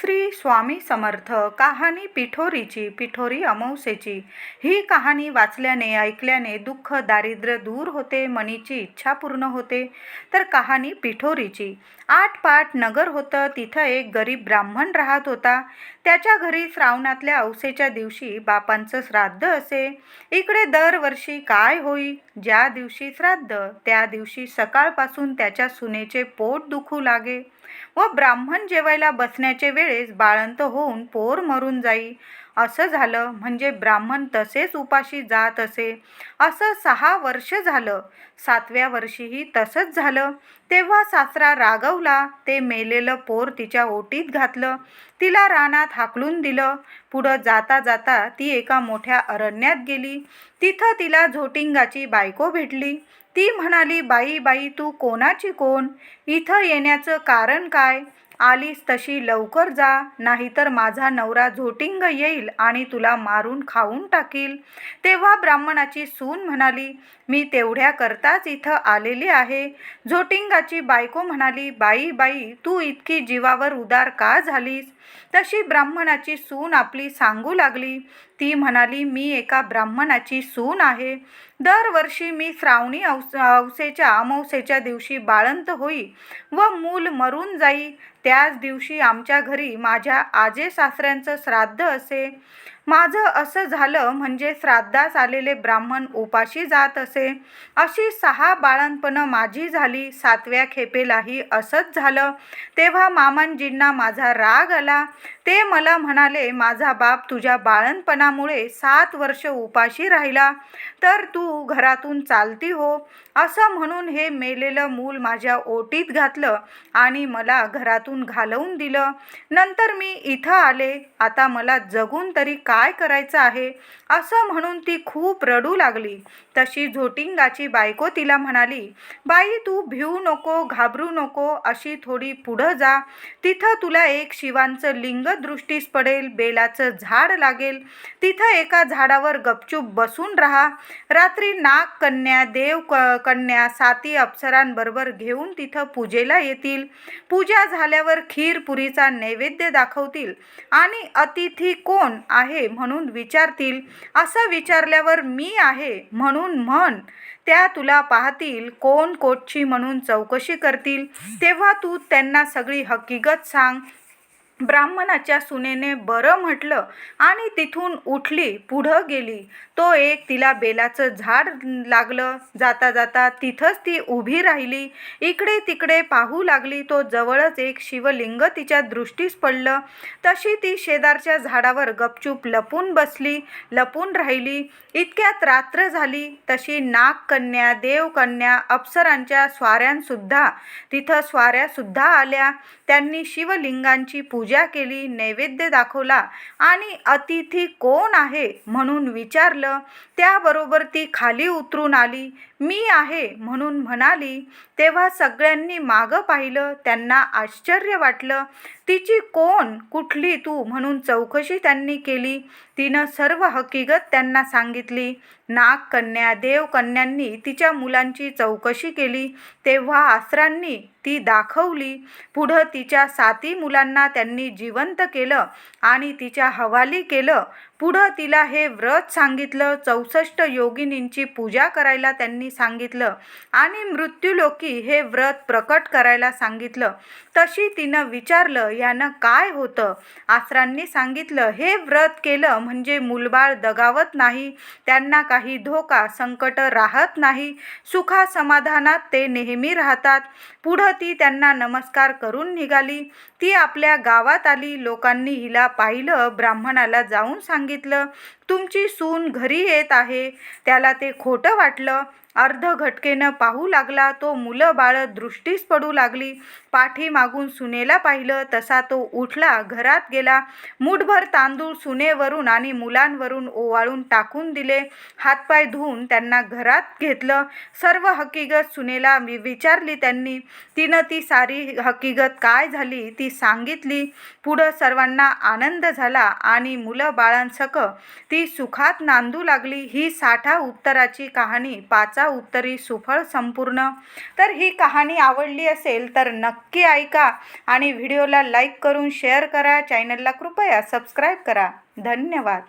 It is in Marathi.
श्री स्वामी समर्थ. कहाणी पिठोरीची पिठोरी अमौसेची ही कहाणी वाचल्याने ऐकल्याने दुःख दारिद्र्य दूर होते मनीची इच्छा पूर्ण होते. तर कहाणी पिठोरीची. आठ पाट नगर होतं तिथं एक गरीब ब्राह्मण राहत होता. त्याच्या घरी श्रावणातल्या अवसेच्या दिवशी बापांचं श्राद्ध असे. इकडे दरवर्षी काय होई? ज्या दिवशी श्राद्ध त्या दिवशी सकाळपासून त्याच्या सुनेचे पोट दुखू लागे. व ब्राह्मण जेवायला बसण्याचे वेळेस बाळंत होऊन पोर मरून जाई. असं झालं म्हणजे ब्राह्मण तसेच उपाशी जात असे. असं सहा वर्ष झालं. सातव्या वर्षीही तसंच झालं. तेव्हा सासरा रागवला. ते मेलेलं पोर तिच्या ओटीत घातलं. तिला रानात हाकलून दिलं. पुढं जाता जाता ती एका मोठ्या अरण्यात गेली. तिथं तिला झोटिंगाची बायको भेटली. ती म्हणाली बाई बाई तू कोणाची कोण? इथं येण्याचं कारण काय? आलीस तशी लवकर जा नाहीतर माझा नवरा झोटिंग येईल आणि तुला मारून खाऊन टाकील. तेव्हा ब्राह्मणाची सून म्हणाली मी तेवढ्या करताच इथं आलेली आहे. झोटिंगाची बायको म्हणाली बाई बाई तू इतकी जीवावर उदार का झालीस? तशी ब्राह्मणाची सून आपली सांगू लागली. ती म्हणाली मी एका ब्राह्मणाची सून आहे. दरवर्षी मी श्रावणी अवस अवसेच्या अमावसेच्या दिवशी बाळंत होई व मूल मरून जाई. त्याच दिवशी आमच्या घरी माझ्या आजे सासऱ्यांचं श्राद्ध असे माझं असं झालं म्हणजे श्राद्धास आलेले ब्राह्मण उपाशी जात असे. अशी सहा बाळणपणं माझी झाली सातव्या खेपेलाही असंच झालं. तेव्हा मामांजींना माझा राग आला. ते मला म्हणाले माझा बाप तुझ्या बाळणपणामुळे सात वर्ष उपाशी राहिला. तर तू घरातून चालती हो. असं म्हणून हे मेलेलं मूल माझ्या ओटीत घातलं आणि मला घरातून घालवून दिलं. नंतर मी इथं आले. आता मला जगून तरी काय करायचं आहे? असं म्हणून ती खूप रडू लागली. तशी झोटिंगाची बायको तिला म्हणाली बाई तू भिवू नको घाबरू नको अशी थोडी पुढं जा. तिथं तुला एक शिवांचं लिंग दृष्टीस पडेल बेलाचं झाड लागेल. तिथं एका झाडावर गपचूप बसून राहा. रात्री नाग कन्या देव क कन्या साती अप्सरांबरोबर घेऊन तिथं पूजेला येतील. पूजा झाल्यावर खीर पुरीचा नैवेद्य दाखवतील. आणि अतिथी कोण आहे म्हणून विचारतील असं विचारल्यावर मी आहे म्हणून म्हण. त्या तुला पाहतील कोण कोटची म्हणून चौकशी करतील. तेव्हा तू त्यांना सगळी हकीकत सांग. ब्राह्मणाच्या सुनेने बरं म्हटलं आणि तिथून उठली पुढं गेली. तो एक तिला बेलाचं झाड लागलं. जाता जाता तिथंच ती उभी राहिली. इकडे तिकडे पाहू लागली. तो जवळच एक शिवलिंग तिच्या दृष्टीस पडलं. तशी ती शेजारच्या झाडावर गपचूप लपून बसली लपून राहिली. इतक्यात रात्र झाली. तशी नागकन्या देवकन्या अप्सरांच्या स्वाऱ्यांसुद्धा तिथं स्वाऱ्यासुद्धा आल्या. त्यांनी शिवलिंगांची पूजा पूजा केली नैवेद्य दाखवला. आणि अतिथी कोण आहे? म्हणून विचारलं. त्याबरोबर ती खाली उतरून आली. मी आहे म्हणून म्हणाली. तेव्हा सगळ्यांनी मागं पाहिलं. त्यांना आश्चर्य वाटलं. तिची कोण? कुठली तू? म्हणून चौकशी त्यांनी केली. तिनं सर्व हकीकत त्यांना सांगितली. नागकन्या देवकन्यांनी तिच्या मुलांची चौकशी केली. तेव्हा आसरांनी ती दाखवली. पुढं तिच्या साती मुलांना त्यांनी जिवंत केलं आणि तिच्या हवाली केलं. पुढं तिला हे व्रत सांगितलं. चौसष्ट योगिनींची पूजा करायला त्यांनी सांगितलं. आणि मृत्यूलोकी हे व्रत प्रकट करायला सांगितलं. तशी तिनं विचारलं यानं काय होतं? आसरांनी सांगितलं हे व्रत केलं म्हणजे मुलबाळ दगावत नाही त्यांना काही धोका संकट राहत नाही सुखा समाधानात ते नेहमी राहतात. पुढं ती त्यांना नमस्कार करून निघाली. ती आपल्या गावात आली. लोकांनी हिला पाहिलं ब्राह्मणाला जाऊन सांगितलं तुमची सून घरी येत आहे. त्याला ते खोटं वाटलं. अर्ध घटकेनं पाहू लागला तो मुलं बाळं दृष्टीस पडू लागली. पाठीमागून सुनेला पाहिलं तसा तो उठला घरात गेला. मुठभर तांदूळ सुनेवरून आणि मुलांवरून ओवाळून टाकून दिले. हातपाय धुवून त्यांना घरात घेतलं. सर्व हकीकत सुनेला मी विचारली त्यांनी तिनं ती सारी हकीकत काय झाली ती सांगितली. पुढं सर्वांना आनंद झाला आणि मुलं बाळांसक ती सुखात नांदू लागली. ही साठा उत्तराची कहाणी पाच उत्तरी सुफळ संपूर्ण. तर ही कहाणी आवडली असेल तर नक्की नक्की ऐका आणि व्हिडिओला लाईक करून शेअर करा. चॅनलला कृपया सबस्क्राईब करा. धन्यवाद.